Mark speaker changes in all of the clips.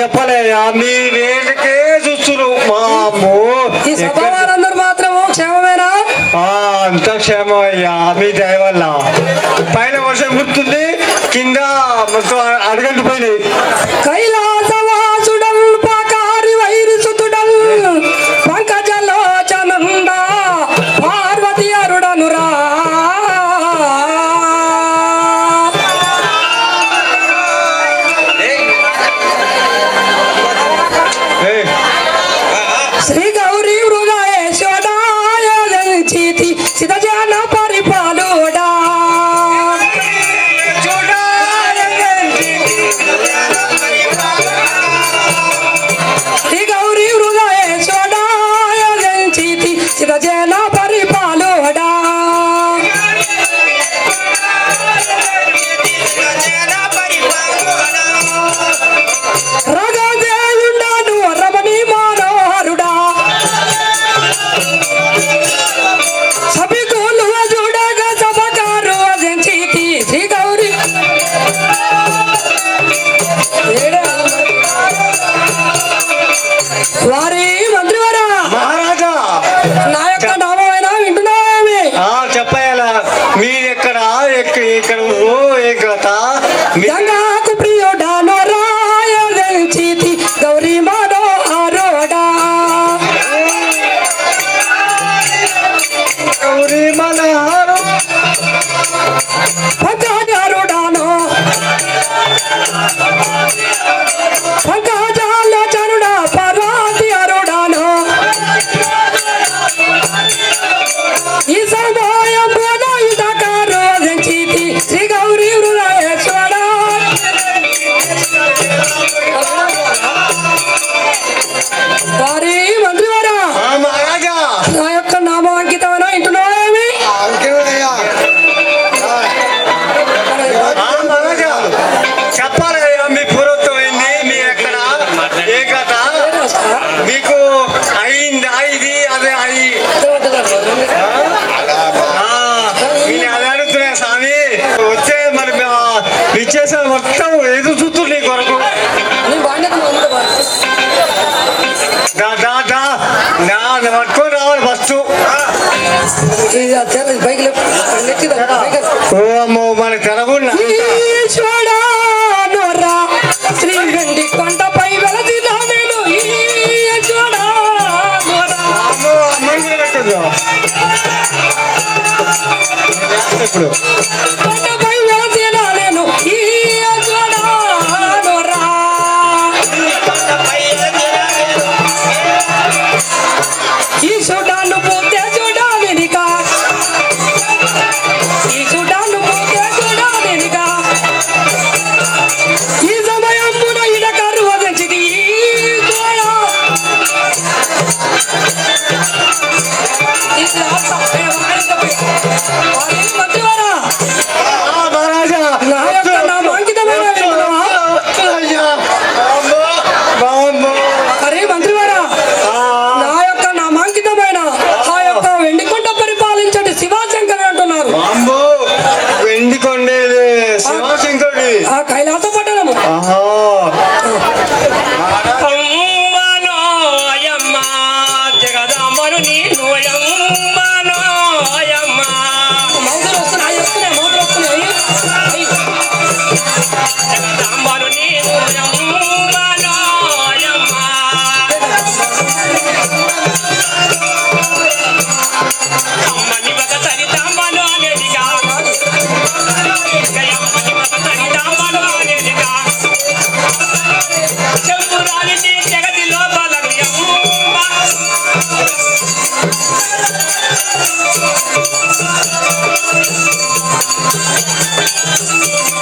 Speaker 1: చెప్పలే మీ
Speaker 2: మాత్రం క్షేమమేనా?
Speaker 1: అంత క్షేమయ్యా మీ దయ వల్ల. పైన వర్షం గుర్తుంది కింద మొత్తం అడగంటు పోయినాయి. స్వారీ
Speaker 2: నా
Speaker 1: పట్టుకొని రావాలి ఓ అమ్మో మన తెలకుండా శ్రీగండి ఇప్పుడు Thank you.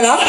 Speaker 1: না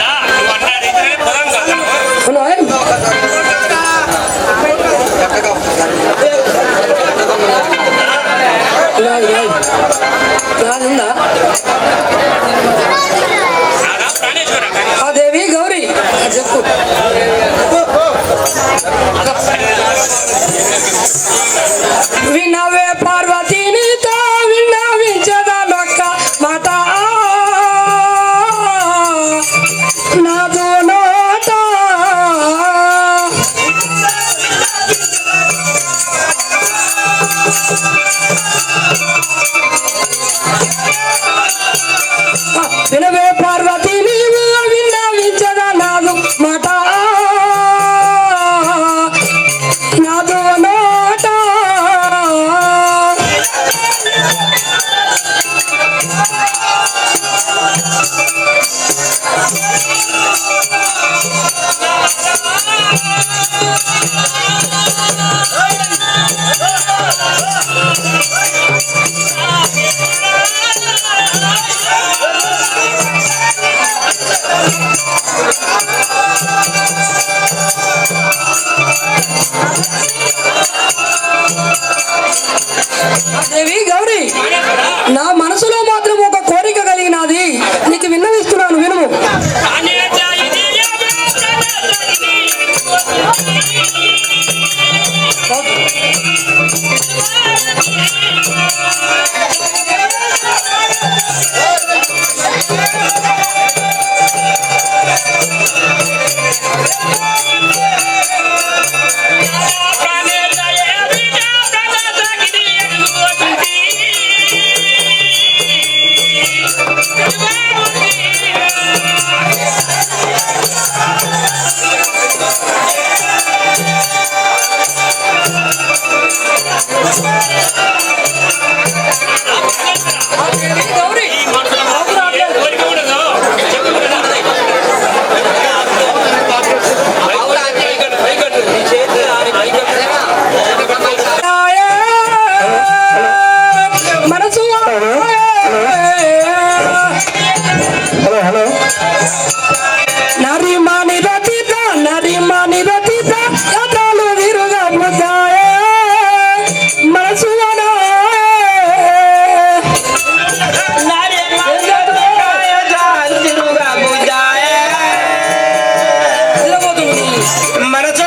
Speaker 1: മനസ്സ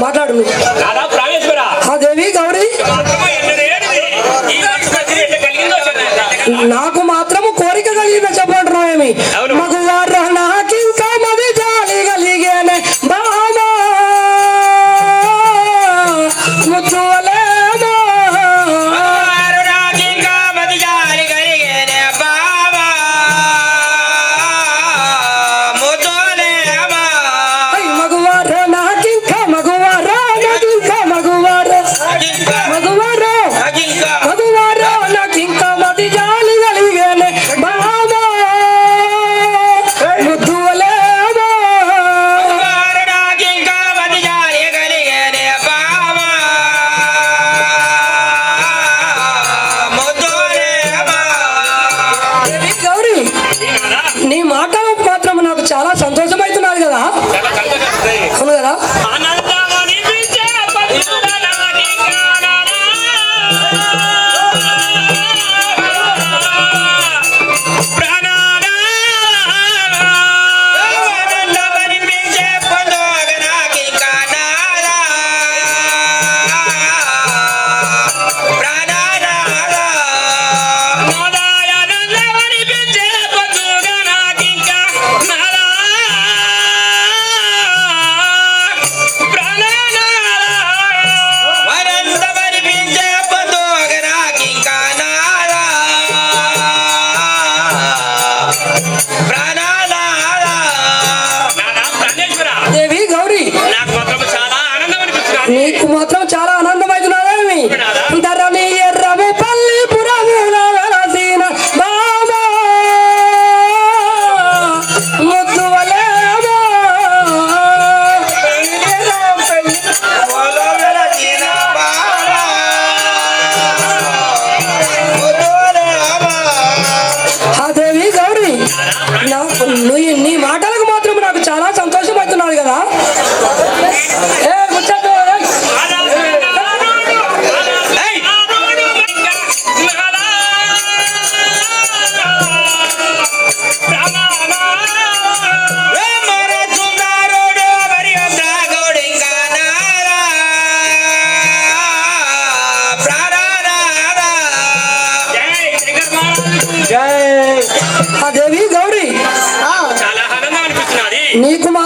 Speaker 1: మాట్లాడు నాకు మాత్రము కోరిక కలిగిన చెప్పండి ఏమి నీకు మా